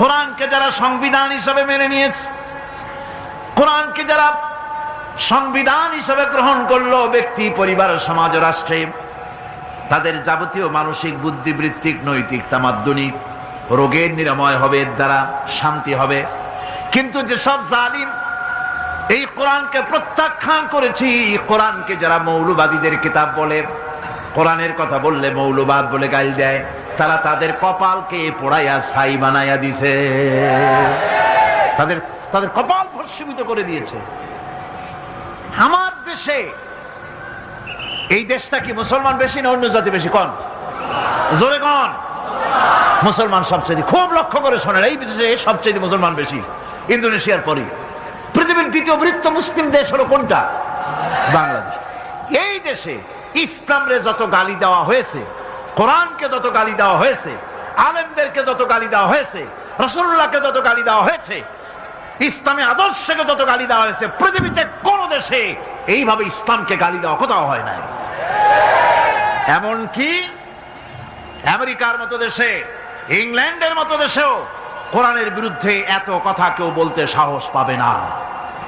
কোরআনকে যারা সংবিধান হিসাবে মেনে নিয়েছে, কোরআনকে যারা সংবিধান হিসাবে গ্রহণ করল, ব্যক্তি, পরিবার, সমাজ, রাষ্ট্রে, তাদের যাবতীয় মানসিক বুদ্ধিবৃত্তিক নৈতিক, তামাদ্দনিক, রোগের নিরাময় হবে, এর দ্বারা শান্তি হবে। কিন্তু যেসব জালিম এই কোরআনকে প্রত্যাখ্যান করেছি, কোরআনকে যারা মৌলবাদীদের কিতাব বলে, কোরআনের কথা বললে মৌলবাদ বলে গাইল দেয় তারা তাদের কপালকে পোড়াইয়া ছাই বানাইয়া দিছে। তাদের তাদের কপাল ভস্মীভূত করে দিয়েছে। আমার দেশে, এই দেশটা কি মুসলমান বেশি না অন্য জাতি বেশি? কন? জোরে কন? মুসলমান সবচেয়ে, খুব লক্ষ্য করে শোনেন, এই দেশে সবচেয়ে মুসলমান বেশি, ইন্দোনেশিয়ার পরে পৃথিবীর দ্বিতীয় বৃত্ত মুসলিম দেশ হলো কোনটা? বাংলাদেশ। এই দেশে ইসলামরে যত গালি দেওয়া হয়েছে কোরআনকে যত গালি দেওয়া হয়েছে, আলেমদেরকে যত গালি দেওয়া হয়েছে রসুল্লাহকে যত গালি দেওয়া হয়েছে, ইসলামী আদর্শকে যত গালি দেওয়া হয়েছে, পৃথিবীতে কোন দেশে এইভাবে ইসলামকে গালি দেওয়া কোথাও হয় নাই। এমনকি আমেরিকার মতো দেশে, ইংল্যান্ডের মতো দেশেও কোরআনের বিরুদ্ধে এত কথা কেউ বলতে সাহস পাবে না।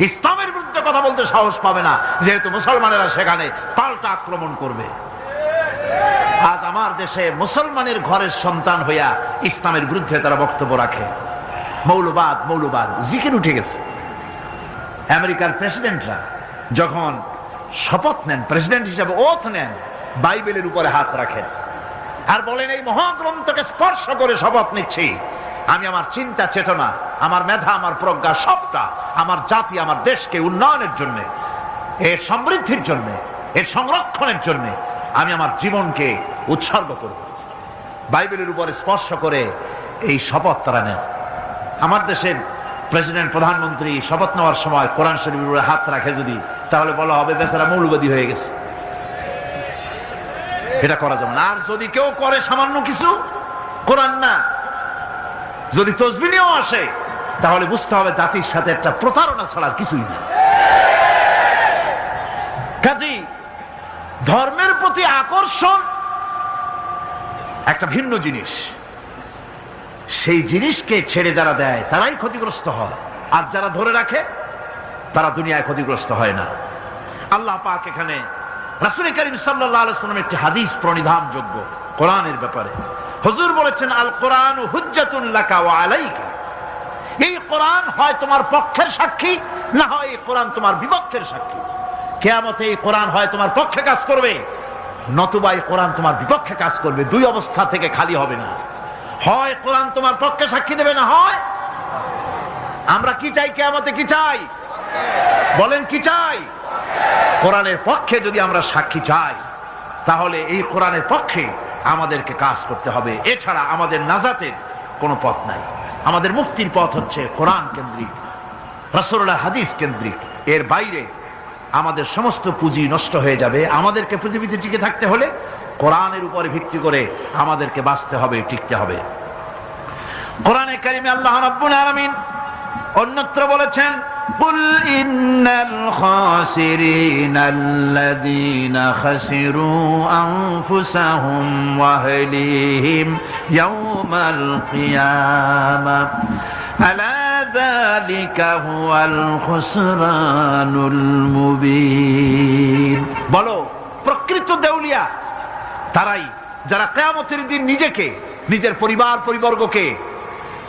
ইসলামের বিরুদ্ধে কথা বলতে সাহস পাবে না, যেহেতু মুসলমানেরা সেখানে পাল্টা আক্রমণ করবে। আজ আমার দেশে মুসলমানের ঘরের সন্তান হইয়া ইসলামের বিরুদ্ধে তারা বক্তব্য রাখে। মৌলবাদ মৌলবাদ, জিকির উঠে গেছে। আমেরিকার প্রেসিডেন্টরা যখন শপথ নেন, প্রেসিডেন্ট হিসাবে ওথ নেন, বাইবেলের উপরে হাত রাখেন। আর বলেন, এই মহাগ্রন্থকে স্পর্শ করে শপথ নিচ্ছি। আমি আমার চিন্তা, চেতনা, আমার মেধা, আমার প্রজ্ঞা সবটা আমার জাতি, আমার দেশকে উন্নয়নের জন্য, এর সমৃদ্ধির জন্য, এর সংরক্ষণের জন্য আমি আমার জীবনকে উৎসর্গ করব। বাইবেলের উপরে স্পর্শ করে এই শপথ তারা নেন আমার দেশের প্রেসিডেন্ট, প্রধানমন্ত্রী শপথ নেওয়ার সময় কোরআন শরীফের উপরে হাত রাখে যদি, তাহলে বলা হবে বেচারা মৌলবাদী হয়ে গেছে। এটা করা যাবে না। আর যদি কেউ করে সামান্য কিছু, কোরআন না। যদি তসবিনেও আসে, তাহলে বুঝতে হবে জাতির সাথে একটা প্রতারণা ছাড়ার কিছুই না কাজী ধর্মের প্রতি আকর্ষণ একটা ভিন্ন জিনিস। সেই জিনিসকে ছেড়ে যারা দেয়, তারাই ক্ষতিগ্রস্ত হয়। আর যারা ধরে রাখে, তারা দুনিয়ায় ক্ষতিগ্রস্ত হয় না। আল্লাহ পাক এখানে রাসুল করিম সাল্লাম একটি হাদিস প্রণিধান যোগ্য কোরআনের ব্যাপারে। হুজুর বলেছেন আল কোরআন এই কোরআন হয় তোমার পক্ষের সাক্ষী, না হয় এই কোরআন তোমার বিপক্ষের সাক্ষী। কেয়ামতে এই কোরআন হয় তোমার পক্ষে কাজ করবে। নতুবা এই কোরআন তোমার বিপক্ষে কাজ করবে, দুই অবস্থা থেকে খালি হবে না। হয় কোরআন তোমার পক্ষে সাক্ষী দেবে না হয়। আমরা কি চাই কেয়ামতে, কি চাই? বলেন, কি চাই? কোরআনের পক্ষে যদি আমরা সাক্ষী চাই, তাহলে এই কোরআনের পক্ষে আমাদেরকে কাজ করতে হবে। এছাড়া আমাদের নাজাতের কোনো পথ নাই। আমাদের মুক্তির পথ হচ্ছে কোরআন কেন্দ্রিক রসুল্লাহ হাদিস কেন্দ্রিক। এর বাইরে আমাদের সমস্ত পুঁজি নষ্ট হয়ে যাবে আমাদেরকে পৃথিবীতে টিকে থাকতে হলে কোরআনের উপরে ভিত্তি করে আমাদেরকে বাঁচতে হবে টিকতে হবে কোরআনে কারিমে আল্লাহ রাব্বুল আলামিন অন্যত্র বলেছেন قل إن الخاسرين الذين خسروا أنفسهم وأهليهم يوم القيامة ألا বলো, প্রকৃত দেউলিয়া, তারাই যারা কেয়ামতের দিন নিজেকে, নিজের পরিবার, পরিবর্গকে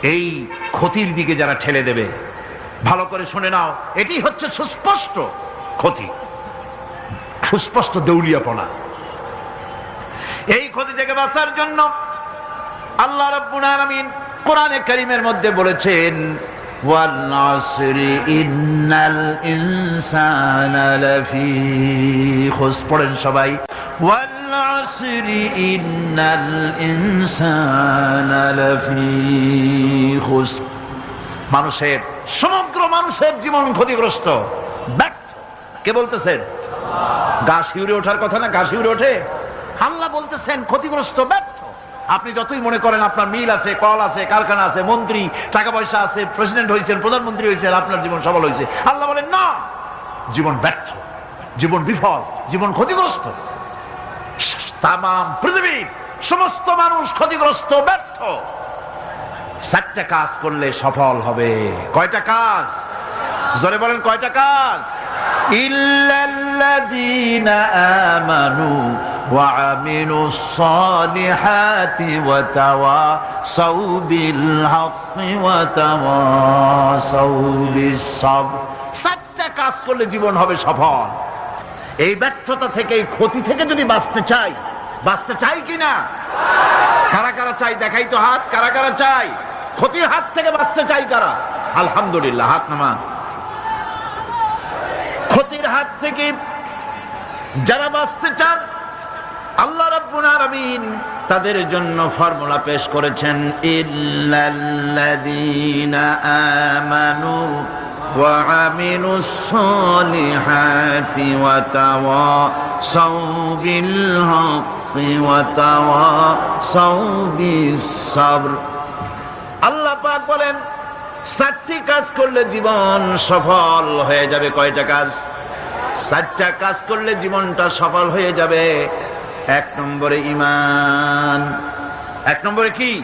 এই ক্ষতির দিকে যারা ঠেলে দেবে। ভালো করে শুনে নাও, এটি হচ্ছে সুস্পষ্ট ক্ষতি, সুস্পষ্ট দেউলিয়া দেউলিয়াপনা। এই ক্ষতি থেকে বাঁচার জন্য আল্লাহ রব্বুল আলমিন কোরআনে করিমের মধ্যে বলেছেন والعصر إن الإنسان لفي خسر পড়েন সবাই والعصر إن الإنسان لفي خسر মানুষের সমগ্র মানুষের জীবন ক্ষতিগ্রস্ত ব্যর্থ কে বলতেছেন গা শিউরে ওঠার কথা না গা শিউরে ওঠে আল্লাহ বলতেছেন ক্ষতিগ্রস্ত ব্যর্থ আপনি যতই মনে করেন আপনার মিল আছে, কল আছে, কারখানা আছে, মন্ত্রী, টাকা পয়সা আছে প্রেসিডেন্ট হয়েছেন, প্রধানমন্ত্রী হয়েছেন, আপনার জীবন সফল হয়েছে। আল্লাহ বলেন, না, জীবন ব্যর্থ, জীবন বিফল, জীবন ক্ষতিগ্রস্ত। তাম পৃথিবীর সমস্ত মানুষ ক্ষতিগ্রস্ত, ব্যর্থ। চারটা কাজ করলে সফল হবে। কয়টা কাজ? জোরে বলেন, কয়টা কাজ? ইল্লাল্লাযীনা আমানু وعملوا الصالحات وتواصوا بالحق وتواصوا بالصبر চারটা কাজ করলে জীবন হবে সফল এই ব্যর্থতা থেকে এই ক্ষতি থেকে যদি বাঁচতে চাই বাঁচতে চাই কিনা কারা কারা চাই দেখাই তো হাত কারা কারা চাই ক্ষতির হাত থেকে বাঁচতে চাই কারা আলহামদুলিল্লাহ হাত নামান ক্ষতির হাত থেকে যারা বাঁচতে চান আল্লাহ আলামিন তাদের জন্য ফর্মুলা পেশ করেছেন আমানু আল্লাহ পাক বলেন, চারটি কাজ করলে জীবন সফল হয়ে যাবে। কয়টা কাজ? চারটা কাজ করলে জীবনটা সফল হয়ে যাবে। এক নম্বরে ইমান এক নম্বরে কি?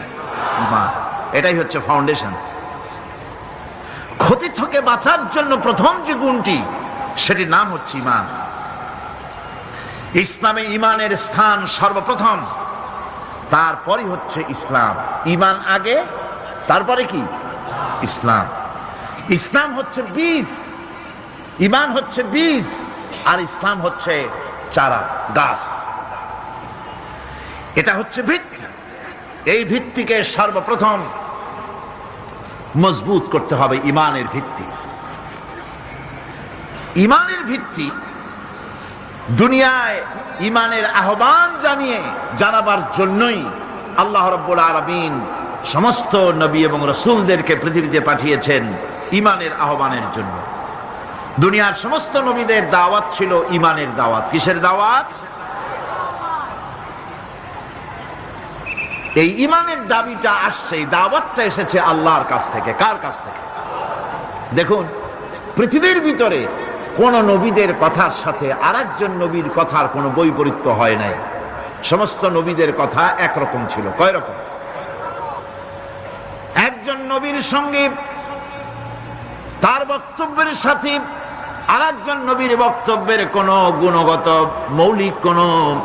এটাই হচ্ছে ফাউন্ডেশন ক্ষতি থেকে বাঁচার জন্য প্রথম যে গুণটি, সেটির নাম হচ্ছে ইমান ইসলামে ইমানের স্থান সর্বপ্রথম তারপরে হচ্ছে ইসলাম। ইমান আগে, তারপরে কি? ইসলাম। ইসলাম হচ্ছে বীজ। ইমান হচ্ছে বীজ, আর ইসলাম হচ্ছে চারা, গাছ। এটা হচ্ছে ভিত্তি এই ভিত্তিকে সর্বপ্রথম মজবুত করতে হবে ইমানের ভিত্তি। ইমানের ভিত্তি দুনিয়ায় ইমানের আহ্বান জানিয়ে জানাবার জন্যই আল্লাহ রব্বুল আলমিন সমস্ত নবী এবং রসুলদেরকে পৃথিবীতে পাঠিয়েছেন ইমানের আহ্বানের জন্য। দুনিয়ার সমস্ত নবীদের দাওয়াত ছিল ইমানের দাওয়াত। কিসের দাওয়াত? এই ইমানের দাবিটা আসছে দাওয়াতটা এসেছে আল্লাহর কাছ থেকে। কার কাছ থেকে? দেখুন, পৃথিবীর ভিতরে কোন নবীদের কথার সাথে আর একজন নবীর কথার কোনো বৈপরীত্য হয় নাই। সমস্ত নবীদের কথা একরকম ছিল। কয় রকম? একজন নবীর সঙ্গে তার বক্তব্যের সাথে আর একজন নবীর বক্তব্যের কোনো গুণগত, মৌলিক কোনো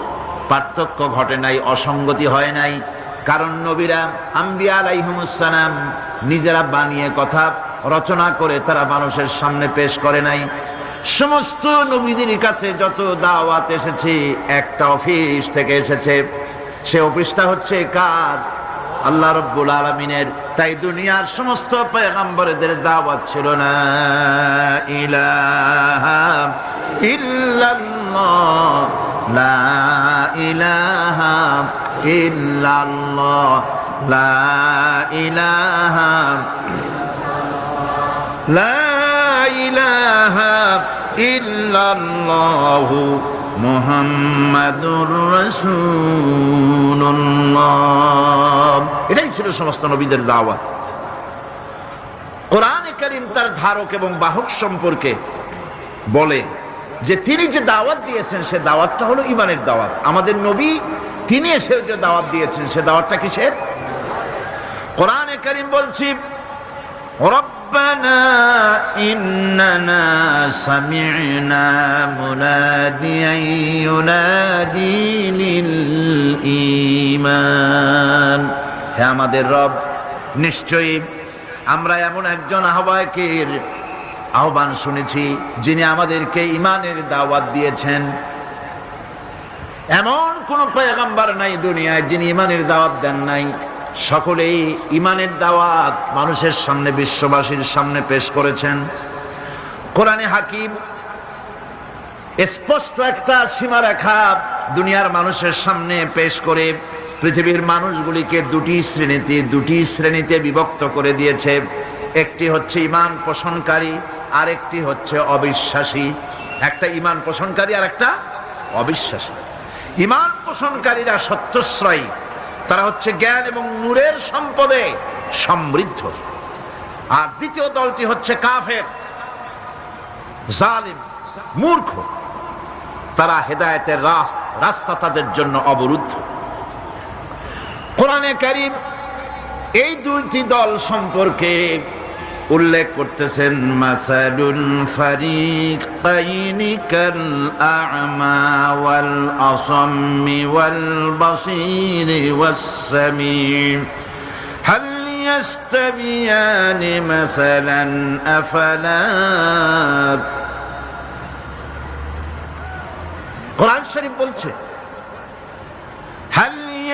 পার্থক্য ঘটে নাই, অসঙ্গতি হয় নাই। কারণ নবীরা আম্বিয়া আলাইহমুসালাম নিজেরা বানিয়ে কথা রচনা করে তারা মানুষের সামনে পেশ করে নাই। সমস্ত নবীদের কাছে যত দাওয়াত এসেছে, একটা অফিস থেকে এসেছে। সে অফিসটা হচ্ছে কার? আল্লাহ রব্বুল আলমিনের। তাই দুনিয়ার সমস্ত পেগম্বরদের দাওয়াত ছিল না ইলাহা ইল্লাল্লাহ। লা ইলাহা লা লা ইলাহা এটাই ছিল সমস্ত নবীদের দাওয়াত। কোরআনে করিম তার ধারক এবং বাহক সম্পর্কে বলে যে তিনি যে দাওয়াত দিয়েছেন সে দাওয়াতটা হলো ইমানের দাওয়াত আমাদের নবী তিনি এসে যে দাওয়াত দিয়েছেন সে দাওয়াতটা কিসের কোরআনে করিম বলছি ربنا إننا سمعنا مناديا ينادي للإيمان হে আমাদের রব নিশ্চয়ই আমরা এমন একজন আহ্বায়কের আহ্বান শুনেছি, যিনি আমাদেরকে ইমানের দাওয়াত দিয়েছেন। এমন কোন পয়গাম্বার নাই দুনিয়ায় যিনি ইমানের দাওয়াত দেন নাই। সকলেই ইমানের দাওয়াত মানুষের সামনে, বিশ্ববাসীর সামনে পেশ করেছেন। কোরআনে হাকিম স্পষ্ট একটা সীমারেখা দুনিয়ার মানুষের সামনে পেশ করে, পৃথিবীর মানুষগুলিকে দুটি শ্রেণীতে দুটি শ্রেণীতে বিভক্ত করে দিয়েছে। একটি হচ্ছে ইমান পোষণকারী আর একটি হচ্ছে অবিশ্বাসী। একটা ইমান পোষণকারী আর একটা অবিশ্বাসী। ইমান পোষণকারীরা সত্যশ্রয়ী তারা হচ্ছে জ্ঞান এবং নূরের সম্পদে সমৃদ্ধ। আর দ্বিতীয় দলটি হচ্ছে কাফের, জালিম, মূর্খ। তারা হেদায়তের রাস্তা তাদের জন্য অবরুদ্ধ। কোরআনে করিম এই দুইটি দল সম্পর্কে উল্লেখ করতেছেন মাসালুল ফারিকাইনি কাল আ'মা ওয়াল আসাম্মি ওয়াল বাসীরি ওয়াস সামিম هل يستويان مثلا أفلا কোরআন শরীফ বলছে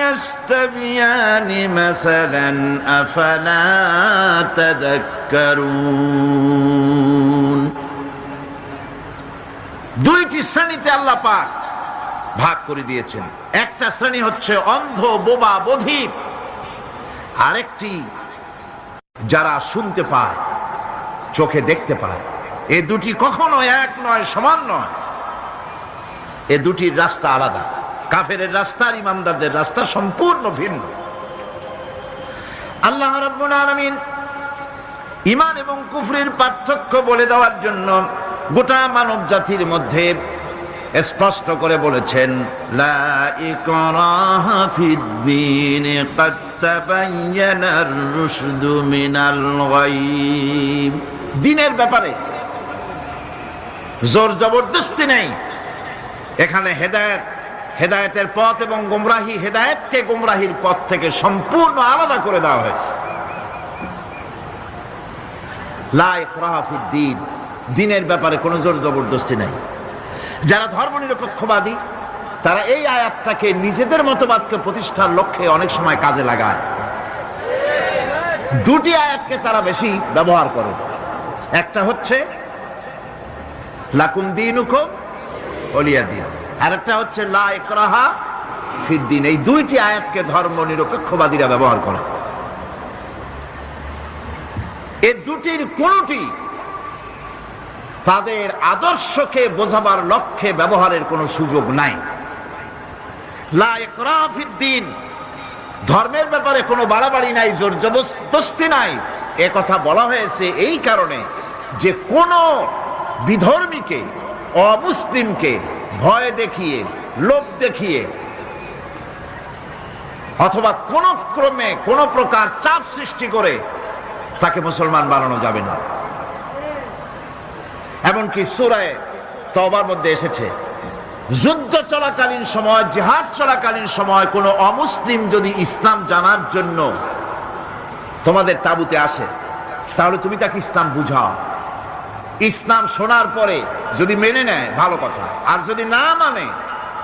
هل يستويان مثلا أفلا تذكرون দুইটি শ্রেণীতে আল্লাহ পাক ভাগ করে দিয়েছেন একটা শ্রেণী হচ্ছে অন্ধ বোবা বধির আরেকটি যারা শুনতে পায় চোখে দেখতে পায় এ দুটি কখনো এক নয় সমান নয় এ দুটির রাস্তা আলাদা কাফের রাস্তার ইমানদারদের রাস্তা সম্পূর্ণ ভিন্ন। আল্লাহ রব্বুল ইমান এবং কুফরির পার্থক্য বলে দেওয়ার জন্য গোটা মানব জাতির মধ্যে স্পষ্ট করে বলেছেন দিনের ব্যাপারে জোর জবরদস্তি নেই। এখানে হেদায়ত হেদায়েতের পথ এবং গোমরাহি হেদায়েতকে গোমরাহির পথ থেকে সম্পূর্ণ আলাদা করে দেওয়া হয়েছে। দিনের ব্যাপারে কোনো জোর জবরদস্তি নেই। যারা ধর্ম নিরপেক্ষবাদী তারা এই আয়াতটাকে নিজেদের মতবাদকে প্রতিষ্ঠার লক্ষ্যে অনেক সময় কাজে লাগায়। দুটি আয়াতকে তারা বেশি ব্যবহার করে। একটা হচ্ছে, লাকুম দিন অলিয়া দিন। আর একটা হচ্ছে ফিদ্দিন। এই দুইটি আয়াতকে ধর্ম নিরপেক্ষবাদীরা ব্যবহার করে। এ দুটির কোনটি তাদের আদর্শকে বোঝাবার লক্ষ্যে ব্যবহারের কোনো সুযোগ নাই? লা ইকরাহা ফিদ্দিন। ধর্মের ব্যাপারে কোনো বাড়াবাড়ি নাই জোর জবরদস্তি নাই। এ কথা বলা হয়েছে এই কারণে যে কোন বিধর্মীকে, অমুসলিমকে ভয় দেখিয়ে, লোভ দেখিয়ে, অথবা কোন ক্রমে কোন প্রকার চাপ সৃষ্টি করে তাকে মুসলমান বানানো যাবে না। এমনকি সুরায় তবার মধ্যে এসেছে, যুদ্ধ চলাকালীন সময়, জেহাদ চলাকালীন সময় কোন অমুসলিম যদি ইসলাম জানার জন্য তোমাদের তাবুতে আসে, তাহলে তুমি তাকে ইসলাম বুঝাও। ইসলাম শোনার পরে যদি মেনে নেয়, ভালো কথা। আর যদি না মানে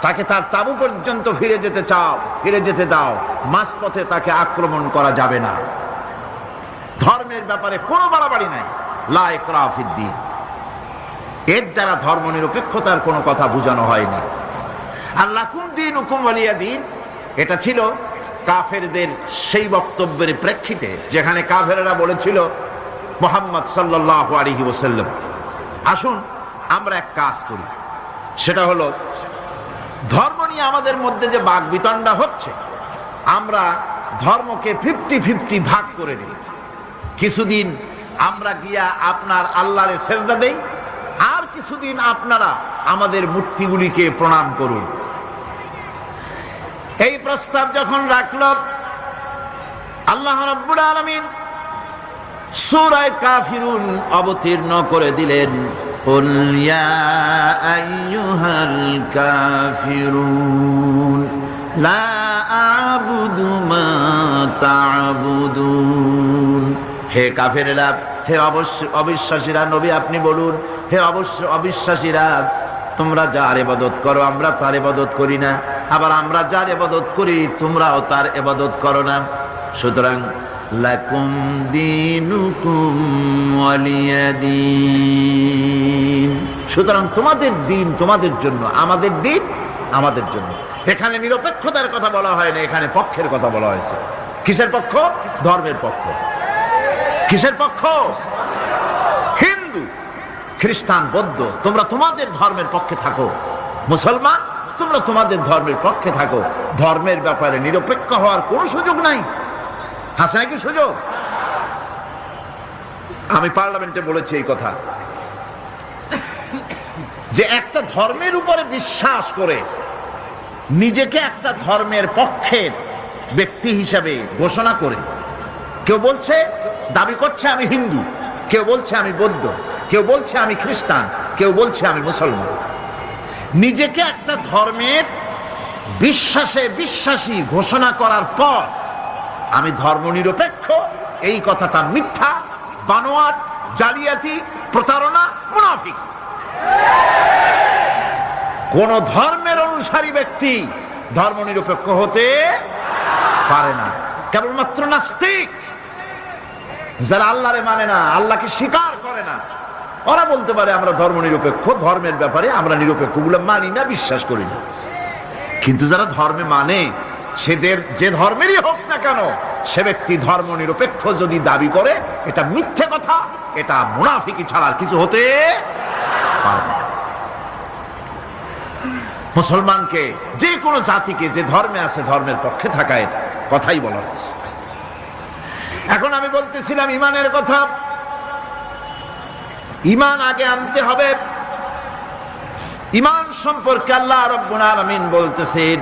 তাকে তার তাবু পর্যন্ত ফিরে যেতে চাও, ফিরে যেতে দাও। মাঝপথে তাকে আক্রমণ করা যাবে না। ধর্মের ব্যাপারে কোনো বাড়াবাড়ি নাই। লাইক রাফিদ্দিন এর দ্বারা ধর্ম নিরপেক্ষতার কোনো কথা বোঝানো হয়নি। আর কুম দিন হুকুম আলিয়া দিন, এটা ছিল কাফেরদের সেই বক্তব্যের প্রেক্ষিতে, যেখানে কাফেরেরা বলেছিল, মোহাম্মদ সাল্লাহ আলহি ওসাল্লাম আসুন, আমরা এক কাজ করি। সেটা হলো, ধর্ম নিয়ে আমাদের মধ্যে যে বাঘ বিতণ্ডা হচ্ছে, আমরা ধর্মকে ফিফটি ফিফটি ভাগ করে নিই কিছুদিন আমরা গিয়া আপনার আল্লাহরে সেজদা দেই, আর কিছুদিন আপনারা আমাদের মূর্তিগুলিকে প্রণাম করুন। এই প্রস্তাব যখন রাখল, আল্লাহ রব্বুল আলমিন সুরায় কাফিরুন অবতীর্ণ করে দিলেন। কাফিরুন, লা আবুদু হে কাফেরেরা, হে অবশ্য অবিশ্বাসীরা, নবী আপনি বলুন, হে অবশ্য অবিশ্বাসীরা, তোমরা যার এবাদত করো, আমরা তার এবাদত করি না। আবার আমরা যার এবাদত করি, তোমরাও তার এবাদত করো না। সুতরাং লাকুম দিনুকুম ওয়ালিয়াদিন। সুতরাং তোমাদের দিন তোমাদের জন্য, আমাদের দিন আমাদের জন্য। এখানে নিরপেক্ষতার কথা বলা হয় না, এখানে পক্ষের কথা বলা হয়েছে। কিসের পক্ষ? ধর্মের পক্ষ। কিসের পক্ষ? হিন্দু, খ্রিস্টান, বৌদ্ধ, তোমরা তোমাদের ধর্মের পক্ষে থাকো। মুসলমান, তোমরা তোমাদের ধর্মের পক্ষে থাকো। ধর্মের ব্যাপারে নিরপেক্ষ হওয়ার কোন সুযোগ নাই। আছে নাকি সুযোগ? আমি পার্লামেন্টে বলেছি এই কথা। যে একটা ধর্মের উপরে বিশ্বাস করে নিজেকে একটা ধর্মের পক্ষের ব্যক্তি হিসাবে ঘোষণা করে। কেউ বলছে, দাবি করছে আমি হিন্দু। কেউ বলছে আমি বৌদ্ধ। কেউ বলছে আমি খ্রিস্টান। কেউ বলছে আমি মুসলমান। নিজেকে একটা ধর্মের বিশ্বাসে বিশ্বাসী ঘোষণা করার পর আমি ধর্মনিরপেক্ষ, এই কথাটা মিথ্যা, বানোয়াট, জালিয়াতি, প্রতারণা, মুনাফিক। কোন ধর্মের অনুসারী ব্যক্তি ধর্মনিরপেক্ষ হতে পারে না। কেবলমাত্র নাস্তিক। যারা আল্লাহরে মানে না, আল্লাহকে স্বীকার করে না। ওরা বলতে পারে, আমরা ধর্ম নিরপেক্ষ ধর্মের ব্যাপারে আমরা নিরপেক্ষগুলো মানি না, বিশ্বাস করি না। কিন্তু যারা ধর্মে মানে সেদের যে ধর্মেরই হোক না কেন, সে ব্যক্তি ধর্ম নিরপেক্ষ যদি দাবি করে, এটা মিথ্যে কথা, এটা মুনাফিকি ছাড়ার কিছু হতে মুসলমানকে যে কোনো জাতিকে যে ধর্মে আছে, ধর্মের পক্ষে থাকায় কথাই বলা হয়েছে। এখন আমি বলতেছিলাম ইমানের কথা। ইমান আগে আনতে হবে। ইমান সম্পর্কে আল্লাহ রব্বুল আলামিন বলতেছেন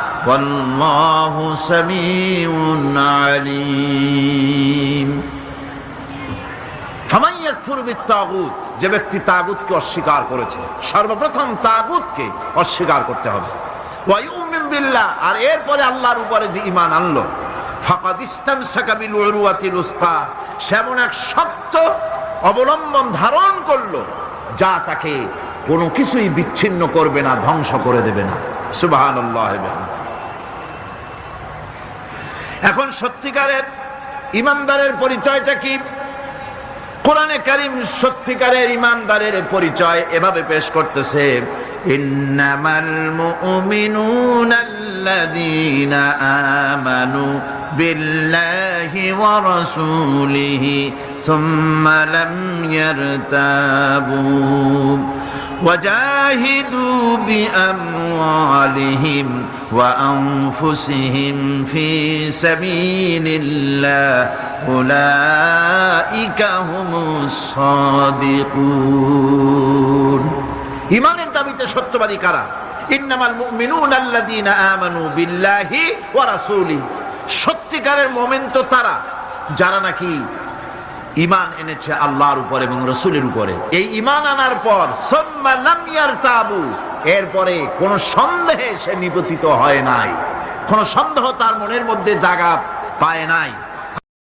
والله سميع عليم ফামান ইয়াকফুর বিত্তাগুত যে ব্যক্তি তাগুতকে অস্বীকার করেছে সর্বপ্রথম তাগুতকে অস্বীকার করতে হবে ওয়ায়ুমিন বিল্লাহ আর এরপরে আল্লাহর উপরে যে ঈমান আনলো ফাকাদ ইস্তামসাকা বিল উরওয়াতিল উসফা সেমন এক শক্ত অবলম্বন ধারণ করলো যা তাকে কোনো কিছুই বিচ্ছিন্ন করবে না ধ্বংস করে দেবে না সুবহানাল্লাহ এখন সত্যিকারের ইমানদারের পরিচয়টা কি? কোরআনে কারিম সত্যিকারের ইমানদারের পরিচয় এভাবে পেশ করতেছে ইন্নামাল وجاهدوا بأموالهم وأنفسهم في سبيل الله أولئك هم الصادقون ইমানের দাবিতে সত্যবাদী কারা ইন্নামাল মুমিনুন আল্লাযীনা আমানু বিল্লাহি ওয়া রাসূলিহি সত্যিকারের মোমেন তো তারা যারা নাকি ইমান এনেছে আল্লাহর উপর এবং রসুলের উপরে। এই ইমান আনার পর তাবু এরপরে কোন সন্দেহে সে নিপতিত হয় নাই। কোন সন্দেহ তার মনের মধ্যে জাগা পায় নাই।